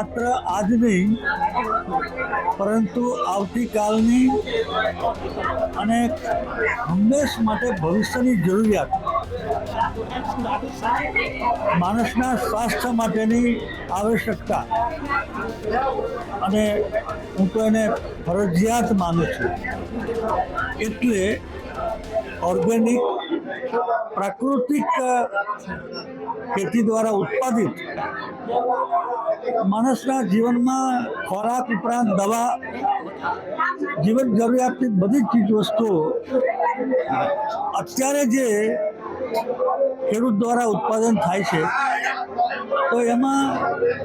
માત્ર આજ નહીં, પરંતુ આવતીકાલની અને હંમેશ માટે ભવિષ્યની જરૂરિયાત માણસના સ્વાસ્થ્ય માટેની આવશ્યકતા. અને હું તો એને ફરજિયાત માનું છું. એટલે ઓર્ગેનિક પ્રાકૃતિક ખેતી દ્વારા ઉત્પાદિત માણસના જીવનમાં ખોરાક ઉપરાંત દવા, જીવન જરૂરિયાતની બધી જ ચીજ વસ્તુઓ અત્યારે જે ખેડૂત દ્વારા ઉત્પાદન થાય છે, તો એમાં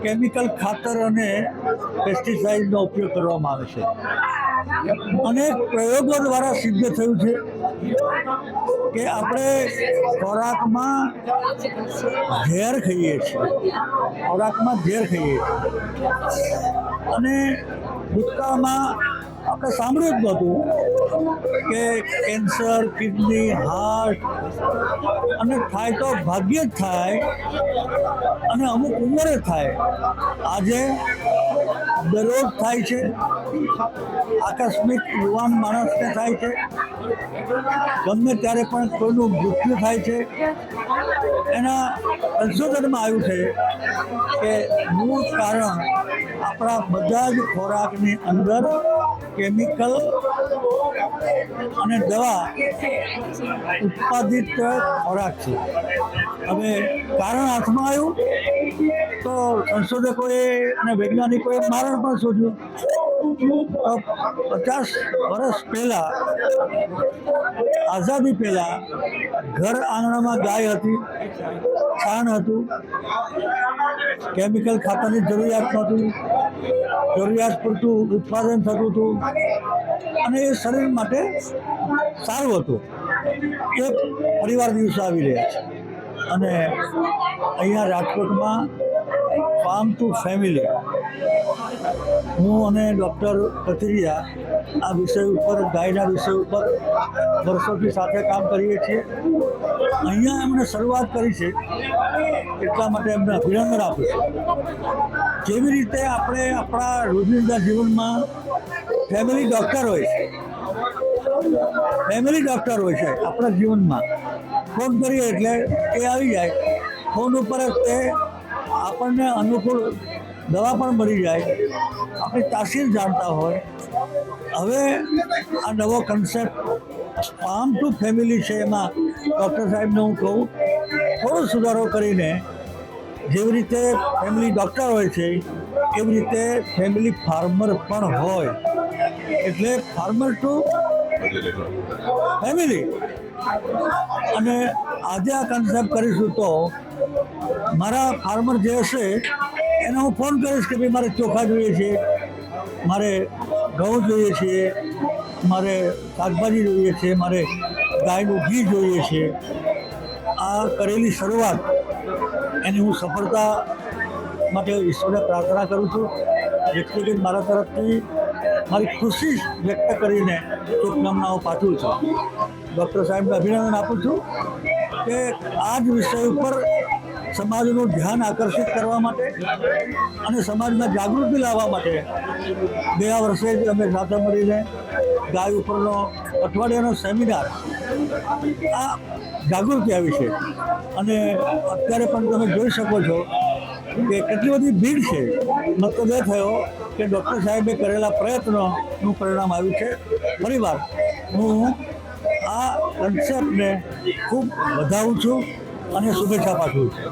કેમિકલ ખાતર અને પેસ્ટિસાઇડનો ઉપયોગ કરવામાં આવે છે. અનેક પ્રયોગો દ્વારા સિદ્ધ થયું છે કે આપણે ખોરાકમાં ઝેર ખાઈએ છીએ. ખોરાકમાં ઝેર ખાઈએ છીએ. અને ભૂતકાળમાં આપણે સાંભળ્યું જ નહોતું કે કેન્સર, કિડની, હાર્ટ અને થાય તો ભાગ્યે જ થાય અને અમુક ઉંમરે થાય. આજે દરરોજ થાય છે. આકસ્મિક યુવાન માણસને થાય છે. ગમે ત્યારે પણ કોઈનું મૃત્યુ થાય છે. એના સંશોધનમાં આવ્યું છે કે મૂળ કારણ આપણા બધા જ ખોરાકની અંદર કેમિકલ અને દવા ઉત્પાદિત ખોરાક છે. હવે કારણ હાથમાં આવ્યું તો સંશોધકોએ અને વૈજ્ઞાનિકોએ મારણ પણ શોધ્યું. પચાસ વર્ષ પહેલા, આઝાદી પહેલા ઘર આંગણામાં ગાય હતી, છાણ હતું કેમિકલ ખાતાની જરૂરિયાત નહોતી જરૂરિયાત પૂરતું ઉત્પાદન થતું હતું અને એ શરીર માટે સારું હતું. એ પરિવાર દિવસો આવી રહ્યા છે. અને અહીંયા રાજકોટમાં ફાર્મ ટુ ફેમિલી હું અને ડૉક્ટર કથિરિયા આ વિષય ઉપર, ગાયના વિષય ઉપર વર્ષોથી સાથે કામ કરીએ છીએ. અહીંયા એમણે શરૂઆત કરી છે એટલા માટે એમને અભિનંદન આપું છું. જેવી રીતે આપણે આપણા રોજિંદા જીવનમાં ફેમિલી ડૉક્ટર હોય છે. ફેમિલી ડૉક્ટર હોય છે આપણા જીવનમાં. ફોન કરીએ એટલે એ આવી જાય. ફોન ઉપર જ તે આપણને અનુકૂળ દવા પણ મળી જાય. આપણી તાસીર જાણતા હોય. હવે આ નવો કન્સેપ્ટ ફાર્મ ટુ ફેમિલી છે એમાં ડૉક્ટર સાહેબને હું કહું, થોડો સુધારો કરીને જેવી રીતે ફેમિલી ડૉક્ટર હોય છે, એવી રીતે ફેમિલી ફાર્મર પણ હોય. એટલે ફાર્મર ટુ ફેમિલી અને આજે આ કન્સેપ્ટ કરીશું તો મારા ફાર્મર જે હશે, એને હું ફોન કરીશ કે ભાઈ મારે ચોખા જોઈએ છે, મારે ઘઉં જોઈએ છે, મારે શાકભાજી જોઈએ છે, મારે ગાયનું ઘી જોઈએ છે. આ કરેલી શરૂઆત એની હું સફળતા માટે ઈશ્વરને પ્રાર્થના કરું છું. વ્યક્તિગત મારા તરફથી મારી ખુશી વ્યક્ત કરીને શુભકામનાઓ પાઠવું છું. ડૉક્ટર સાહેબને અભિનંદન આપું છું કે આ જ વિષય ઉપર સમાજનું ધ્યાન આકર્ષિત કરવા માટે અને સમાજમાં જાગૃતિ લાવવા માટે ગયા વર્ષે જ અમે સાથે મળીને ગાય ઉપરનો અઠવાડિયાનો સેમિનાર આ જાગૃતિ આવી છે. અને અત્યારે પણ તમે જોઈ શકો છો કે કેટલી બધી ભીડ છે. મતલબ એ થયો કે ડૉક્ટર સાહેબે કરેલા પ્રયત્નોનું પરિણામ આવ્યું છે. ફરીવાર હું આ કન્સેપ્ટને ખૂબ વધાવું છું અને શુભેચ્છા પાઠવું છું.